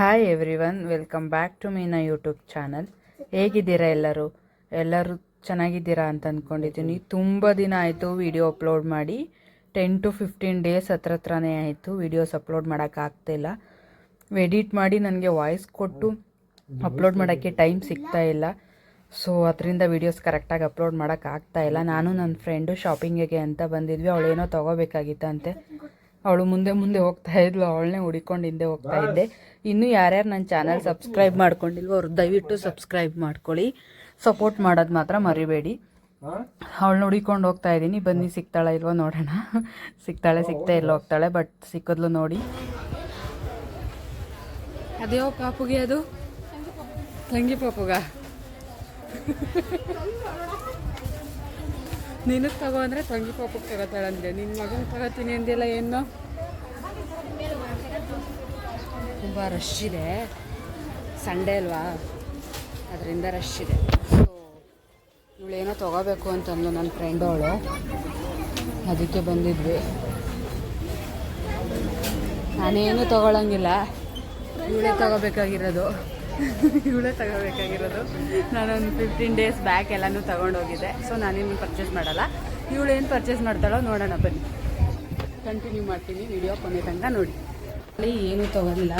Hi everyone welcome back to Meena YouTube channel ಹೇಗಿದ್ದೀರಾ ಎಲ್ಲರೂ? ಎಲ್ಲರೂ ಚೆನ್ನಾಗಿದ್ದೀರಾ ಅಂತ ಅಂದ್ಕೊಂಡಿದ್ದೀನಿ ತುಂಬ ದಿನ ಆಯಿತು ವಿಡಿಯೋ ಅಪ್ಲೋಡ್ ಮಾಡಿ. ಟೆನ್ ಟು ಫಿಫ್ಟೀನ್ ಡೇಸ್ ಹತ್ರ ಹತ್ರನೇ ಆಯಿತು ವೀಡಿಯೋಸ್ ಅಪ್ಲೋಡ್ ಮಾಡೋಕ್ಕಾಗ್ತಿಲ್ಲ ಎಡಿಟ್ ಮಾಡಿ ನನಗೆ ವಾಯ್ಸ್ ಕೊಟ್ಟು ಅಪ್ಲೋಡ್ ಮಾಡೋಕ್ಕೆ ಟೈಮ್ ಸಿಗ್ತಾ ಇಲ್ಲ. ಸೊ ಅದರಿಂದ ವೀಡಿಯೋಸ್ ಕರೆಕ್ಟಾಗಿ ಅಪ್ಲೋಡ್ ಮಾಡೋಕ್ಕಾಗ್ತಾ ಇಲ್ಲ. ನಾನು ನನ್ನ ಫ್ರೆಂಡು ಶಾಪಿಂಗಿಗೆ ಅಂತ ಬಂದಿದ್ವಿ. ಅವಳೇನೋ ತೊಗೋಬೇಕಾಗಿತ್ತಂತೆ. ಅವಳು ಮುಂದೆ ಮುಂದೆ ಹೋಗ್ತಾ ಇದ್ಲು ಅವಳನ್ನೇ ಹುಡಿಕೊಂಡು ಹಿಂದೆ ಹೋಗ್ತಾ ಇದ್ದೆ. ಇನ್ನೂ ಯಾರ್ಯಾರು ನನ್ನ ಚಾನಲ್ ಸಬ್ಸ್ಕ್ರೈಬ್ ಮಾಡ್ಕೊಂಡಿಲ್ವೋ ಅವ್ರು ದಯವಿಟ್ಟು ಸಬ್ಸ್ಕ್ರೈಬ್ ಮಾಡ್ಕೊಳ್ಳಿ. ಸಪೋರ್ಟ್ ಮಾಡೋದು ಮಾತ್ರ ಮರಿಬೇಡಿ. ಅವಳನ್ನ ಹುಡಿಕೊಂಡು ಹೋಗ್ತಾ ಇದ್ದೀನಿ. ಬನ್ನಿ ಸಿಗ್ತಾಳೆ ಇಲ್ವೋ ನೋಡೋಣ. ಸಿಗ್ತಾಳೆ ಸಿಗ್ತಾ ಇಲ್ಲ ಹೋಗ್ತಾಳೆ ಬಟ್ ಸಿಕ್ಕಿದ್ಲು ನೋಡಿ. ಅದೇ ಪಾಪುಗೆ ಅದು? ತಂಗಿ ಪಾಪುಗ? ನಿನಗೆ ತಗೋ ಅಂದರೆ ತಂಗಿ ಪಾಪಕ್ಕೆ ತಗೋತಾಳಂದೆ ನಿನ್ನ ಮಗನ ತಗೋತೀನಿ ಅಂದಿಲ್ಲ ಏನು? ತುಂಬ ರಶ್ ಇದೆ. ಸಂಡೇ ಅಲ್ವಾ? ಅದರಿಂದ ರಶ್ ಇದೆ. ಸೊ ಇವಳೇನೋ ತೊಗೋಬೇಕು ಅಂತಂದು ನನ್ನ ಫ್ರೆಂಡ್ ಅವಳು. ಅದಕ್ಕೆ ಬಂದಿದ್ವಿ. ನಾನೇನು ತೊಗೊಳಂಗಿಲ್ಲ. ಇವಳೇ ತಗೋಬೇಕಾಗಿರೋದು. ಇವಳೇ ತಗೋಬೇಕಾಗಿರೋದು. ನಾನೊಂದು ಫಿಫ್ಟೀನ್ ಡೇಸ್ ಬ್ಯಾಕ್ ಎಲ್ಲನೂ ತಗೊಂಡೋಗಿದ್ದೆ. ಸೊ ನಾನೇನು ಪರ್ಚೇಸ್ ಮಾಡಲ್ಲ. ಇವಳೇನು ಪರ್ಚೇಸ್ ಮಾಡ್ತಾಳೋ ನೋಡೋಣ ಬನ್ನಿ. ಕಂಟಿನ್ಯೂ ಮಾಡ್ತೀನಿ ವಿಡಿಯೋ ಕೊನೆ ತನಕ ನೋಡಿ. ಅಲ್ಲಿ ಏನೂ ತಗೋಲಿಲ್ಲ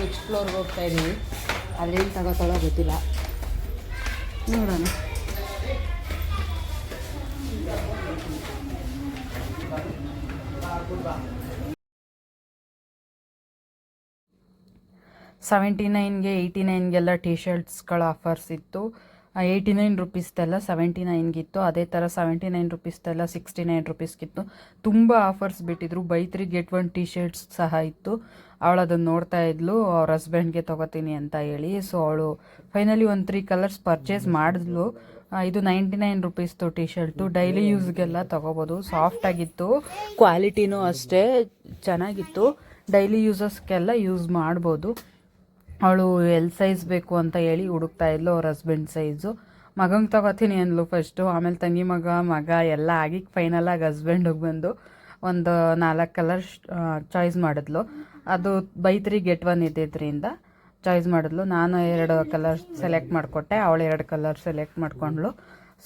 ನೆಕ್ಸ್ಟ್ ಫ್ಲೋರ್ಗೆ ಹೋಗ್ತಾ ಇದ್ದೀವಿ ಅಲ್ಲೇನು ತಗೋತಾಳೋ ಗೊತ್ತಿಲ್ಲ. ನೋಡೋಣ. ಸೆವೆಂಟಿ ನೈನ್ಗೆ, ಏಯ್ಟಿ ನೈನ್ಗೆಲ್ಲ ಟಿ ಶರ್ಟ್ಸ್ಗಳ ಆಫರ್ಸ್ ಇತ್ತು. ಏಯ್ಟಿ ನೈನ್ ರುಪೀಸ್ದೆಲ್ಲ ಸೆವೆಂಟಿ ನೈನ್ಗಿತ್ತು. ಅದೇ ಥರ ಸೆವೆಂಟಿ ನೈನ್ ರುಪೀಸ್ದೆಲ್ಲ ಸಿಕ್ಸ್ಟಿ ನೈನ್ ರುಪೀಸ್ಗಿತ್ತು. ತುಂಬ ಆಫರ್ಸ್ ಬಿಟ್ಟಿದ್ರು. Buy three get one T shirts ಸಹ ಇತ್ತು. ಅವಳು ಅದನ್ನು ನೋಡ್ತಾ ಇದ್ಲು. ಅವ್ರ ಹಸ್ಬೆಂಡ್ಗೆ ತೊಗೋತೀನಿ ಅಂತ ಹೇಳಿ. ಸೊ ಅವಳು ಫೈನಲಿ ಒಂದು ತ್ರೀ ಕಲರ್ಸ್ ಪರ್ಚೇಸ್ ಮಾಡಿದ್ಲು. ಇದು ನೈಂಟಿ ನೈನ್ ರುಪೀಸ್ದು ಟಿ ಶರ್ಟು ಡೈಲಿ ಯೂಸ್ಗೆಲ್ಲ ತೊಗೋಬೋದು ಸಾಫ್ಟಾಗಿತ್ತು ಕ್ವಾಲಿಟಿನೂ ಅಷ್ಟೇ ಚೆನ್ನಾಗಿತ್ತು. ಡೈಲಿ ಯೂಸಸ್ಗೆಲ್ಲ ಯೂಸ್ ಮಾಡ್ಬೋದು. ಅವಳು ಎಲ್ ಸೈಜ್ ಬೇಕು ಅಂತ ಹೇಳಿ ಹುಡುಕ್ತಾ ಇದ್ಲು ಅವ್ರ ಹಸ್ಬೆಂಡ್ ಸೈಜು ಮಗಂಗೆ ತಗೋತೀನಿ ಅಂದ್ಲು ಫಸ್ಟು ಆಮೇಲೆ ತಂಗಿ ಮಗ ಮಗ ಎಲ್ಲ ಆಗಿ ಫೈನಲಾಗಿ ಹಸ್ಬೆಂಡಿಗೆ ಬಂದು ಒಂದು ನಾಲ್ಕು ಕಲರ್ ಚಾಯ್ಸ್ ಮಾಡಿದ್ಲು. ಅದು ಬೈ ತ್ರೀ ಗೆಟ್ ಒನ್ ಇದ್ದಿದ್ದರಿಂದ ಚಾಯ್ಸ್ ಮಾಡಿದ್ಲು. ನಾನು ಎರಡು ಕಲರ್ ಸೆಲೆಕ್ಟ್ ಮಾಡಿಕೊಟ್ಟೆ, ಅವಳು ಎರಡು ಕಲರ್ ಸೆಲೆಕ್ಟ್ ಮಾಡ್ಕೊಂಡ್ಳು.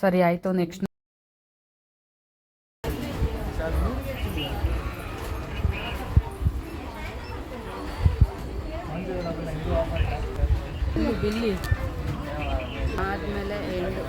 ಸರಿ, ಆಯಿತು ನೆಕ್ಸ್ಟ್ ಆದಮೇಲೆ ಎರಡು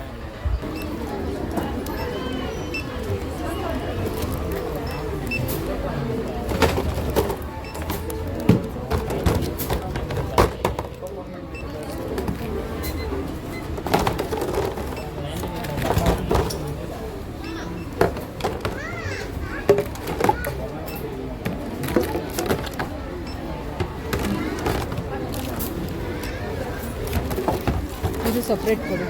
ಇದು ಸಪ್ರೇಟ್ ಕೊಡು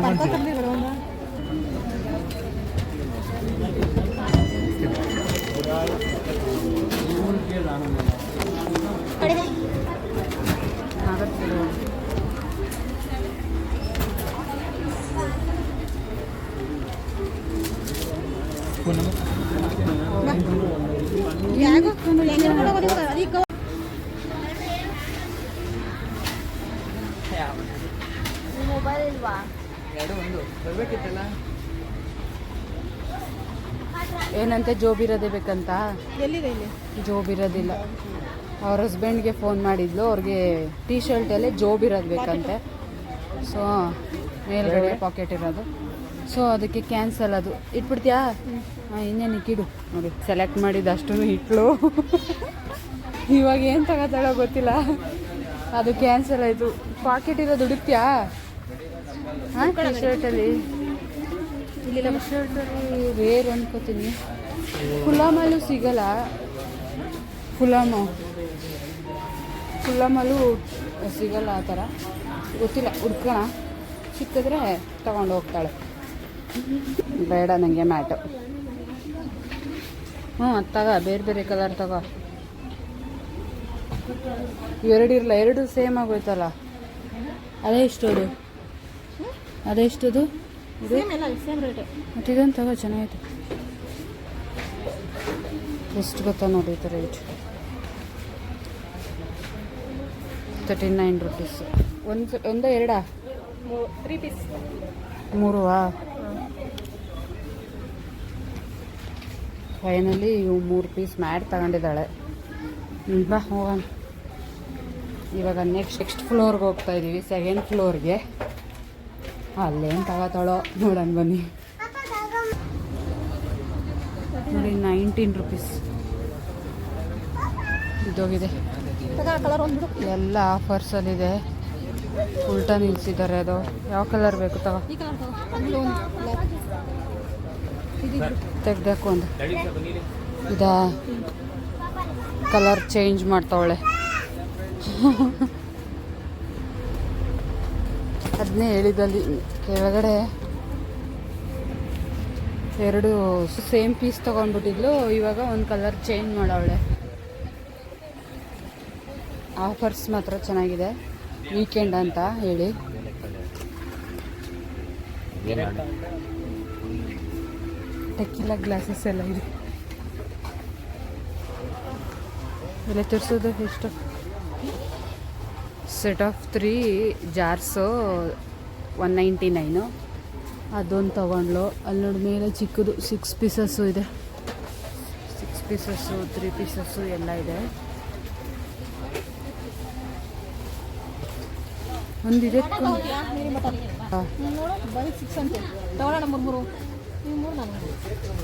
ಆಗತ್ತೆ ಬಿಡು. ಮೊಬೈಲ್ ಇಲ್ವಾ ಎರಡು ಒಂದು. ಬರ್ಬೇಕಿತ್ತಲ್ಲ? ಏನಂತೆ? ಜೋಬ್ ಇರೋದೇ ಬೇಕಂತ? ಎಲ್ಲಿದೆ ಇಲ್ಲಿ? ಜೋಬ್ ಇರೋದಿಲ್ಲ. ಅವ್ರ ಹಸ್ಬೆಂಡ್ಗೆ ಫೋನ್ ಮಾಡಿದ್ಲು. ಅವ್ರಿಗೆ ಟೀ ಶರ್ಟ್ ಜೋಬ್ ಇರೋದು ಬೇಕಂತೆ. ಸೊ ಮೇಲ್ಗಡೆ ಪಾಕೆಟ್ ಇರೋದು. ಸೊ ಅದಕ್ಕೆ ಕ್ಯಾನ್ಸಲ್ ಅದು. ಇಟ್ಬಿಡ್ತೀಯಾ? ಹಾಂ ಇನ್ನೇನು ಇಕ್ಕಿಡು. ನೋಡಿ ಸೆಲೆಕ್ಟ್ ಮಾಡಿದ್ದು ಅಷ್ಟು ಇಟ್ಲು. ಇವಾಗ ಏನು ತಗೋತಾಳೋ ಗೊತ್ತಿಲ್ಲ. ಅದು ಕ್ಯಾನ್ಸಲ್ ಆಯಿತು. ಪಾಕೆಟ್ ಇರೋದು ಹುಡುಕ್ತೀಯಾ ಹಾಂ ಟಿ ಶರ್ಟಲ್ಲಿ ಟಿ ಶರ್ಟಲ್ಲಿ ರೇರ್ ಅನ್ಕೋತೀನಿ. ಫುಲಾಮಲ್ಲೂ ಸಿಗಲ್ಲ. ಫುಲಾಮ. ಫುಲಾಮಲ್ಲೂ ಸಿಗಲ್ಲ ಆ ಥರ. ಗೊತ್ತಿಲ್ಲ, ಹುಡ್ಕೋಣ. ಸಿಕ್ಕಿದ್ರೆ ತಗೊಂಡು ಹೋಗ್ತಾಳೆ. ಬೇಡ ನನಗೆ ಮ್ಯಾಟು. ಹ್ಞೂ ತಗೋ, ಬೇರೆ ಬೇರೆ ಕಲರ್ ತಗೋ. ಎರಡು ಇರಲ್ಲ ಎರಡು ಸೇಮ್ ಆಗೋಯ್ತಲ್ಲ. ಅದೇ ಎಷ್ಟದು ಅದೇ ಎಷ್ಟದು ಇದು? ಸೇಮ್ ಎಲ್ಲ ಸೇಮ್ ಮತ್ತು ಇದೊಂದು ತಗೋ ಚೆನ್ನಾಗೈತೆ. ಎಷ್ಟು ಗೊತ್ತಾ ನೋಡಿ ರೇಟ್ ತರ್ಟಿ ನೈನ್ ರುಪೀಸ್ ಒಂದು ಒಂದು ಎರಡಾ? ತ್ರೀ ಪೀಸ್ ಮೂರುವಾ ಫೈನಲಿ ಇವು ಮೂರು ಪೀಸ್ ಮ್ಯಾಟ್ ತಗೊಂಡಿದ್ದಾಳೆ. ಬಾ ಹೋಗೋಣ. ಇವಾಗ ನೆಕ್ಸ್ಟ್ ನೆಕ್ಸ್ಟ್ ಫ್ಲೋರ್ಗೆ ಹೋಗ್ತಾ ಇದ್ದೀವಿ ಸೆಕೆಂಡ್ ಫ್ಲೋರ್ಗೆ ಅಲ್ಲೇನು ತಗೋತಾಳೋ ನೋಡೋಣ ಬನ್ನಿ. ನೋಡಿ ನೈನ್ಟೀನ್ ರುಪೀಸ್ ಇದೋಗಿದೆ ಎಲ್ಲ ಆಫರ್ಸಲ್ಲಿದೆ. ಉಲ್ಟಾ ನಿಲ್ಸಿದ್ದಾರೆ ಅದು. ಯಾವ ಕಲರ್ ಬೇಕು ತಗೋ? ಈ ಕಲರ್ ತಗೋ ಬ್ಲೂ ಬ್ಲ್ಯಾಕ್ ಇದು ಒಂದು. ಇದಾ? Colour change ಮಾಡ್ತಾವಳೆ. ಅದನ್ನೇ ಹೇಳಿದಲ್ಲಿ ಕೆಳಗಡೆ ಎರಡು ಸೇಮ್ ಪೀಸ್ ತೊಗೊಂಡ್ಬಿಟ್ಟಿದ್ಲು, ಇವಾಗ ಒಂದು ಕಲರ್ ಚೇಂಜ್ ಮಾಡವಳೆ. ಆಫರ್ಸ್ ಮಾತ್ರ ಚೆನ್ನಾಗಿದೆ ವೀಕೆಂಡ್ ಅಂತ ಹೇಳಿ. ಟೆಕ್ಕಿಲ್ಲ ಗ್ಲಾಸಸ್ ಎಲ್ಲ ಇದೆ. ಎಲ್ಲ ತರಿಸೋದು ಎಷ್ಟು? Set of three jars one ninety nine. ಅದೊಂದು ತೊಗೊಂಡ್ಲು. ಅಲ್ಲಿ ನೋಡಿ ಮೇಲೆ ಚಿಕ್ಕದು ಸಿಕ್ಸ್ ಪೀಸಸ್ಸು ಇದೆ. ಸಿಕ್ಸ್ ಪೀಸಸ್ಸು ತ್ರೀ ಪೀಸಸ್ಸು ಎಲ್ಲ ಇದೆ. ಒಂದಿದೆ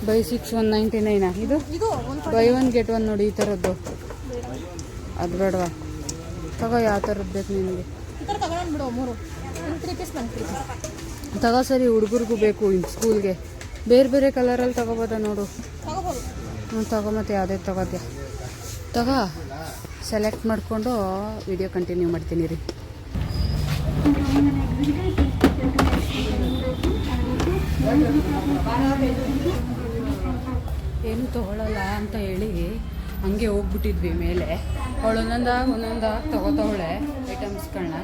ಬೈ ಸಿಕ್ಸ್ ಒನ್ ನೈಂಟಿ ನೈನಾ ಇದು? ಬೈ ಒನ್ ಗೆಟ್ ಒನ್ ನೋಡಿ ಈ ಥರದ್ದು ಅದು ಬೇಡವಾ? ತಗೋ ಯಾವ ಥರದ್ದು ಬೇಕು ನಿನಗೆ? ಬಿಡು ಮೂರು. ತ್ರೀ ಪೀಸ್ ತಗೋ ಸರಿ ಹುಡುಗರಿಗೂ ಬೇಕು ಸ್ಕೂಲ್ಗೆ ಬೇರೆ ಬೇರೆ ಕಲರಲ್ಲಿ ತಗೋಬೋದಾ ನೋಡು. ಹ್ಞೂ ತಗೋ ಮತ್ತೆ ಯಾವುದೇ ತಗೋದ್ಯಾ? ತಗೋ. ಸೆಲೆಕ್ಟ್ ಮಾಡಿಕೊಂಡು ವಿಡಿಯೋ ಕಂಟಿನ್ಯೂ ಮಾಡ್ತೀನಿ ರೀ. ಏನು ತಗೊಳ್ಳಲ್ಲ ಅಂತ ಹೇಳಿ ಹಂಗೆ ಹೋಗ್ಬಿಟ್ಟಿದ್ವಿ ಮೇಲೆ. ಅವಳು ಒಂದೊಂದಾಗಿ ಒಂದೊಂದಾಗಿ ತಗೋತಾವಳೆ ಐಟಮ್ಸ್ಗಳನ್ನ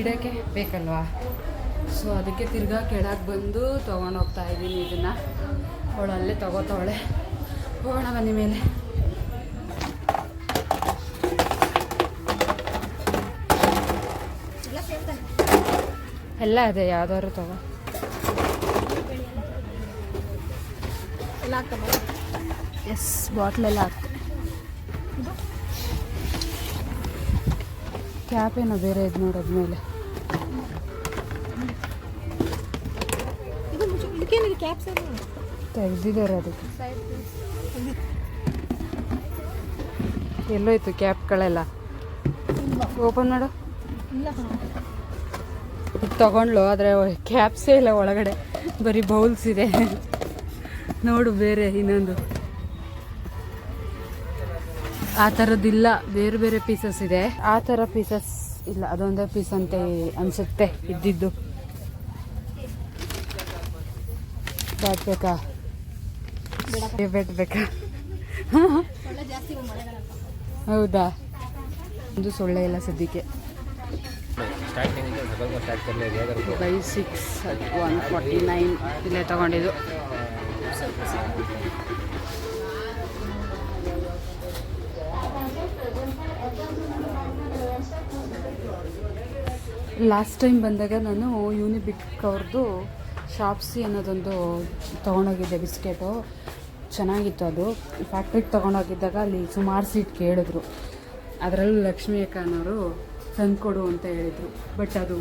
ಇಡೋಕ್ಕೆ ಬೇಕಲ್ವಾ? ಸೊ ಅದಕ್ಕೆ ತಿರ್ಗಾ ಕೆಳಗೆ ಬಂದು ತೊಗೊಂಡು ಹೋಗ್ತಾ ಇದ್ದೀನಿ ಇದನ್ನು. ಅವಳು ಅಲ್ಲೇ ತಗೋತಾವಳೆ ಹೋಗೋಣ ಬನ್ನಿ ಮೇಲೆ. ಎಲ್ಲ ಅದೇ ಯಾವ್ದಾದ್ರು ತಗೋ. ಎಲ್ಲ ಎಸ್ ಬಾಟ್ಲೆಲ್ಲ ಹಾಕ್ತೆ ಕ್ಯಾಪ್ ಏನೋ ಬೇರೆ ಇದು ನೋಡೋದ್ಮೇಲೆ ಮೇಲೆ ತೆಗ್ದಿದ್ದಾರೆ ಅದಕ್ಕೆ. ಎಲ್ಲೋಯ್ತು ಕ್ಯಾಪ್ಗಳೆಲ್ಲ? ಓಪನ್ ಮಾಡು. ಇದು ತಗೊಂಡ್ಲು ಆದರೆ ಕ್ಯಾಪ್ಸೇ ಇಲ್ಲ ಒಳಗಡೆ ಬರೀ ಬೌಲ್ಸ್ ಇದೆ. ನೋಡು ಬೇರೆ ಇನ್ನೊಂದು. ಆ ಥರದ್ದಿಲ್ಲ ಬೇರೆ ಬೇರೆ ಪೀಸಸ್ ಇದೆ. ಆ ಥರ ಪೀಸಸ್ ಇಲ್ಲ, ಅದೊಂದೇ ಪೀಸ್ ಅಂತ ಅನ್ಸುತ್ತೆ ಇದ್ದಿದ್ದು. ಬೇಕಾ? ಹೌದಾ? ಒಂದು ಸೊಳ್ಳೆ ಇಲ್ಲ ಸದ್ಯಕ್ಕೆ. Buy six one forty nine ಇಲ್ಲೇ ತಗೊಂಡಿದ್ದು. ಲಾಸ್ಟ್ ಟೈಮ್ ಬಂದಾಗ ನಾನು ಯೂನಿಬಿಕ್ ಅವ್ರದ್ದು ಶಾಪ್ಸಿ ಅನ್ನೋದೊಂದು ತೊಗೊಂಡೋಗಿದ್ದೆ ಬಿಸ್ಕೆಟು ಚೆನ್ನಾಗಿತ್ತು ಅದು. ಫ್ಯಾಕ್ಟ್ರಿಗೆ ತೊಗೊಂಡೋಗಿದ್ದಾಗ ಅಲ್ಲಿ ಸುಮಾರು ಸೀಟ್ ಕೇಳಿದ್ರು. ಅದರಲ್ಲೂ ಲಕ್ಷ್ಮೀ ಅಕ್ಕ ಅನ್ನೋರು ತಂದ್ಕೊಡು ಅಂತ ಹೇಳಿದರು. ಬಟ್ ಅದು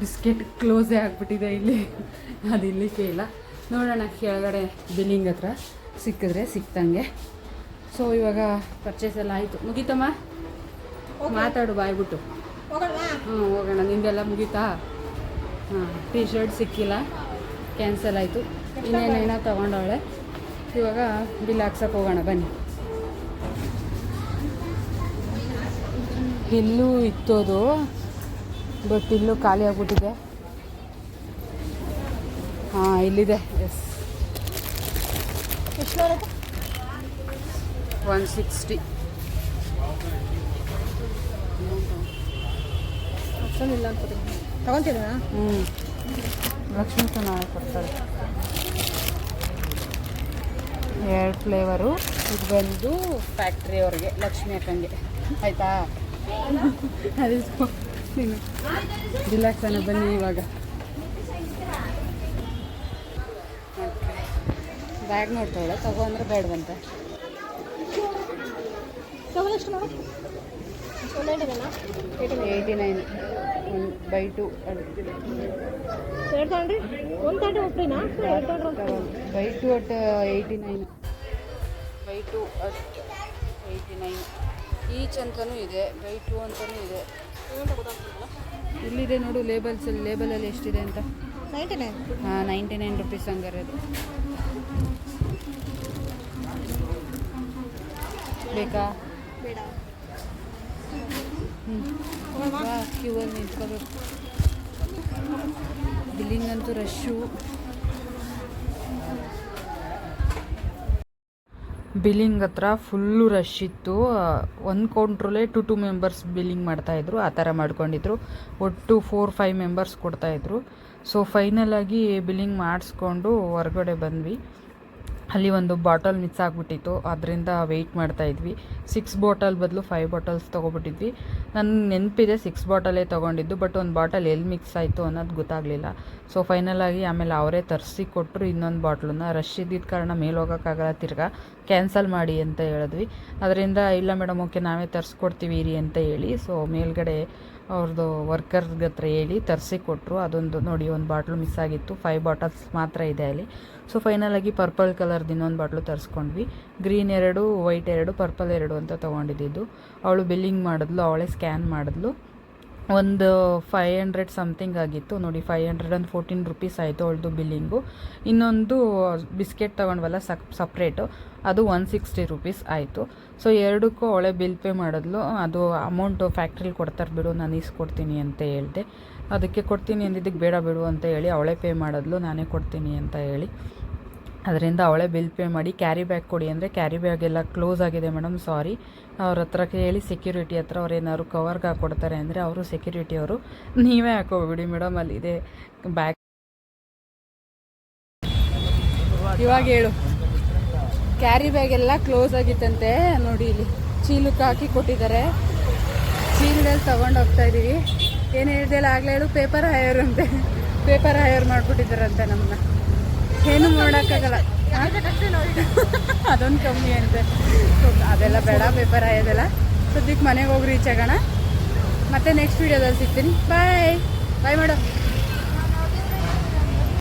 ಬಿಸ್ಕೆಟ್ ಕ್ಲೋಸೇ ಆಗಿಬಿಟ್ಟಿದೆ ಇಲ್ಲಿ. ಅದು ಇಲ್ಲಿ ಇಲ್ಲ. ನೋಡೋಣ ಕೆಳಗಡೆ ಬಿಲ್ಲಿಂಗ್ ಹತ್ರ ಸಿಕ್ಕಿದ್ರೆ ಸಿಕ್ತಂಗೆ. ಸೊ ಇವಾಗ ಪರ್ಚೇಸ್ ಎಲ್ಲ ಆಯಿತು. ಮುಗೀತಮ್ಮ? ಮಾತಾಡು ಬಾಯ್ಬಿಟ್ಟು ಹೋಗೋಣ. ನಿಂದೆಲ್ಲ ಮುಗೀತಾ? ಹಾಂ ಟೀ ಶರ್ಟ್ ಸಿಕ್ಕಿಲ್ಲ. ಕ್ಯಾನ್ಸಲ್ ಆಯಿತು. ಇನ್ನೇನೇನೋ ತೊಗೊಂಡವಳೆ. ಇವಾಗ ಬಿಲ್ ಹಾಕ್ಸಕ್ಕೆ ಹೋಗೋಣ, ಬನ್ನಿ. ಇಲ್ಲೂ ಅದು ಬಟ್ ಇಲ್ಲೂ ಖಾಲಿ ಆಗ್ಬಿಟ್ಟಿದೆ. ಹಾಂ, ಇಲ್ಲಿದೆ. ಎಸ್ ಒನ್ ಸಿಕ್ಸ್ಟಿ ಅಷ್ಟೊಂದಿಲ್ಲ ಅನ್ಕೋತೀನಿ. ತಗೊಂತೀರಾ? ಹ್ಞೂ ಲಕ್ಷ್ಮೀ ಚೆನ್ನಾಗಿ ಕೊಡ್ತಾರೆ. ಎರಡು ಫ್ಲೇವರು. ಇದು ಬಂದು ಫ್ಯಾಕ್ಟ್ರಿ ಅವ್ರಿಗೆ ಲಕ್ಷ್ಮಿ ಅಕ್ಕಂಗೆ. ಆಯಿತಾ? ಅದೇ ನೀನು. ರಿಲ್ಯಾಕ್ಸ್ ಅನ್ನೋ ಬನ್ನಿ ಇವಾಗ. ಬ್ಯಾಗ್ ನೋಡ್ತಾಳೆ ತಗೋ ಅಂದ್ರೆ ಬೇಡವಂತ. ಎಷ್ಟು ನೋಡು. Eighty nine one buy two ಎರಡು ತಗೊಂಡ್ರಿ? ಒಂದು ತಗೊಂಡ್ರೆ ಒಬ್ಬರಿನಾ ಎರಡು ತಗೊಂಡ್ರೆ buy two at eighty nine. Buy two at eighty nine. Each ಅಂತಲೂ ಇದೆ ಬೈ ಟು ಅಂತಲೂ ಇದೆ. ಇಲ್ಲಿದೆ ನೋಡು ಲೇಬಲ್ಸಲ್ಲಿ ಲೇಬಲಲ್ಲಿ ಎಷ್ಟಿದೆ ಅಂತ. Ninety nine? ಹಾಂ ನೈಂಟಿ ನೈನ್ ರುಪೀಸ್ ಹಂಗಾರೆ ಅದು. ಬೇಕಾ? ಬೇಡ. ಹ್ಞೂ ಕ್ಯೂ ಅಲ್ಲಿ ನಿಂತ್ಕೋಬೇಕು ಬಿಲ್ಲಿಂಗ್ ಅಂತೂ ರಶ್ಶು ಬಿಲ್ಲಿಂಗ್ ಹತ್ರ ಫುಲ್ಲು ರಶ್ ಇತ್ತು. ಒಂದು ಕೌಂಟ್ರಲ್ಲೇ ಟು ಟು ಮೆಂಬರ್ಸ್ ಬಿಲ್ಲಿಂಗ್ ಮಾಡ್ತಾಯಿದ್ರು ಆ ಥರ ಮಾಡ್ಕೊಂಡಿದ್ರು. ಒಟ್ಟು ಫೋರ್ ಫೈವ್ ಮೆಂಬರ್ಸ್ ಕೊಡ್ತಾಯಿದ್ರು ಸೊ ಫೈನಲಾಗಿ ಬಿಲ್ಲಿಂಗ್ ಮಾಡಿಸ್ಕೊಂಡು ಹೊರಗಡೆ ಬಂದ್ವಿ. ಅಲ್ಲಿ ಒಂದು ಬಾಟಲ್ ಮಿಸ್ ಆಗಿಬಿಟ್ಟಿತ್ತು ಅದರಿಂದ ವೆಯ್ಟ್ ಮಾಡ್ತಾ ಇದ್ವಿ. ಸಿಕ್ಸ್ ಬಾಟಲ್ ಬದಲು ಫೈವ್ ಬಾಟಲ್ಸ್ ತೊಗೊಬಿಟ್ಟಿದ್ವಿ. ನನ್ನ ನೆನಪಿದೆ ಸಿಕ್ಸ್ ಬಾಟಲೇ ತೊಗೊಂಡಿದ್ದು ಬಟ್ ಒಂದು ಬಾಟಲ್ ಎಲ್ಲಿ ಮಿಕ್ಸ್ ಆಯಿತು ಅನ್ನೋದು ಗೊತ್ತಾಗಲಿಲ್ಲ. ಸೊ ಫೈನಲಾಗಿ ಆಮೇಲೆ ಅವರೇ ತರಿಸಿ ಕೊಟ್ಟರು ಇನ್ನೊಂದು ಬಾಟ್ಲನ್ನ ರಶ್ ಇದ್ದಿದ್ದ ಕಾರಣ ಮೇಲೆ ಹೋಗೋಕ್ಕಾಗಲ್ಲ ತಿರ್ಗಾ ಕ್ಯಾನ್ಸಲ್ ಮಾಡಿ ಅಂತ ಹೇಳಿದ್ವಿ. ಅದರಿಂದ ಇಲ್ಲ ಮೇಡಮ್ ಓಕೆ ನಾವೇ ತರಿಸ್ಕೊಡ್ತೀವಿ ಇರಿ ಅಂತ ಹೇಳಿ. ಸೊ ಮೇಲ್ಗಡೆ ಅವ್ರದ್ದು ವರ್ಕರ್ಗೆ ಹತ್ರ ಹೇಳಿ ತರಿಸಿ ಕೊಟ್ಟರು ಅದೊಂದು ನೋಡಿ ಒಂದು ಬಾಟ್ಲು ಮಿಸ್ ಆಗಿತ್ತು. ಫೈವ್ ಬಾಟಲ್ಸ್ ಮಾತ್ರ ಇದೆ ಅಲ್ಲಿ. ಸೊ ಫೈನಲಾಗಿ ಪರ್ಪಲ್ ಕಲರ್ದು ಇನ್ನೊಂದು ಬಾಟ್ಲು ತರಿಸ್ಕೊಂಡ್ವಿ. ಗ್ರೀನ್ ಎರಡು ವೈಟ್ ಎರಡು ಪರ್ಪಲ್ ಎರಡು ಅಂತ ತೊಗೊಂಡಿದ್ದು ಅವಳು ಬಿಲ್ಲಿಂಗ್ ಮಾಡಿದ್ಲು, ಅವಳೇ ಸ್ಕ್ಯಾನ್ ಮಾಡಿದ್ಲು. ಒಂದು ಫೈವ್ ಹಂಡ್ರೆಡ್ ಸಮಥಿಂಗ್ ಆಗಿತ್ತು. ನೋಡಿ five hundred and fourteen rupees ಆಯಿತು ಅವಳದು ಬಿಲ್ಲಿಂಗು ಇನ್ನೊಂದು ಬಿಸ್ಕೆಟ್ ತೊಗೊಂಡ್ವಲ್ಲ ಸಪ್ ಸಪ್ರೇಟು ಅದು ಒನ್ ಸಿಕ್ಸ್ಟಿ ರುಪೀಸ್ ಆಯಿತು. ಸೊ ಎರಡಕ್ಕೂ ಅವಳೆ ಬಿಲ್ ಪೇ ಮಾಡಿದ್ಲು. ಅದು ಅಮೌಂಟು ಫ್ಯಾಕ್ಟ್ರಿಲಿ ಕೊಡ್ತಾರೆ ಬಿಡು, ನಾನು ಇಸ್ಕೊಡ್ತೀನಿ ಅಂತ ಹೇಳಿದೆ. ಅದಕ್ಕೆ ಕೊಡ್ತೀನಿ ಅಂದಿದ್ದಕ್ಕೆ ಬೇಡ ಬಿಡು ಅಂತ ಹೇಳಿ ಅವಳೇ ಪೇ ಮಾಡಿದ್ಲು. ನಾನೇ ಕೊಡ್ತೀನಿ ಅಂತ ಹೇಳಿ. ಅದರಿಂದ ಅವಳೇ ಬಿಲ್ ಪೇ ಮಾಡಿ ಕ್ಯಾರಿ ಬ್ಯಾಗ್ ಕೊಡಿ ಅಂದರೆ ಕ್ಯಾರಿ ಬ್ಯಾಗ್ ಎಲ್ಲ ಕ್ಲೋಸ್ ಆಗಿದೆ ಮೇಡಮ್, ಸಾರಿ. ಅವ್ರ ಹತ್ರ ಹೇಳಿ ಸೆಕ್ಯೂರಿಟಿ ಹತ್ರ ಅವ್ರು ಏನಾದ್ರು ಕವರ್ಗೆ ಹಾಕ್ಕೊಡ್ತಾರೆ ಅಂದರೆ ಅವರು ಸೆಕ್ಯೂರಿಟಿ ಅವರು. ನೀವೇ ಹಾಕೋಬಿಡಿ ಮೇಡಮ್ ಅಲ್ಲಿದೆ ಬ್ಯಾಗ್. ಇವಾಗ ಹೇಳು. ಕ್ಯಾರಿ ಬ್ಯಾಗ್ ಎಲ್ಲ ಕ್ಲೋಸ್ ಆಗಿತ್ತಂತೆ, ನೋಡಿ ಇಲ್ಲಿ. ಚೀಲಕ್ಕೆ ಹಾಕಿ ಕೊಟ್ಟಿದ್ದಾರೆ. ಚೀಲದಲ್ಲಿ ತಗೊಂಡು ಹೋಗ್ತಾ ಇದ್ದೀವಿ ಏನು ಹೇಳ್ದೆಲ್ಲ ಆಗಲೇ ಹೇಳು ಪೇಪರ್ ಹೈಯರ್ ಅಂತೆ. ಪೇಪರ್ ಹೈಯರ್ ಮಾಡಿಬಿಟ್ಟಿದ್ದಾರಂತೆ ನಮ್ಮನ್ನ. ಏನು ಮಾಡೋಕ್ಕಾಗಲ್ಲ. ಅದೊಂದು ಕಮ್ಮಿ ಅಂತೆ ಸೊ, ಅದೆಲ್ಲ ಬೇಡ ಪೇಪರ್ ಆಯೋದೆಲ್ಲ. ಸದ್ಯಕ್ಕೆ ಮನೆಗೆ ಹೋಗಿ ರೀಚ್ ಆಗೋಣ ಮತ್ತೆ ನೆಕ್ಸ್ಟ್ ವೀಡಿಯೋದಲ್ಲಿ ಸಿಗ್ತೀನಿ. ಬಾಯ್ ಬಾಯ್ ಮೇಡಮ್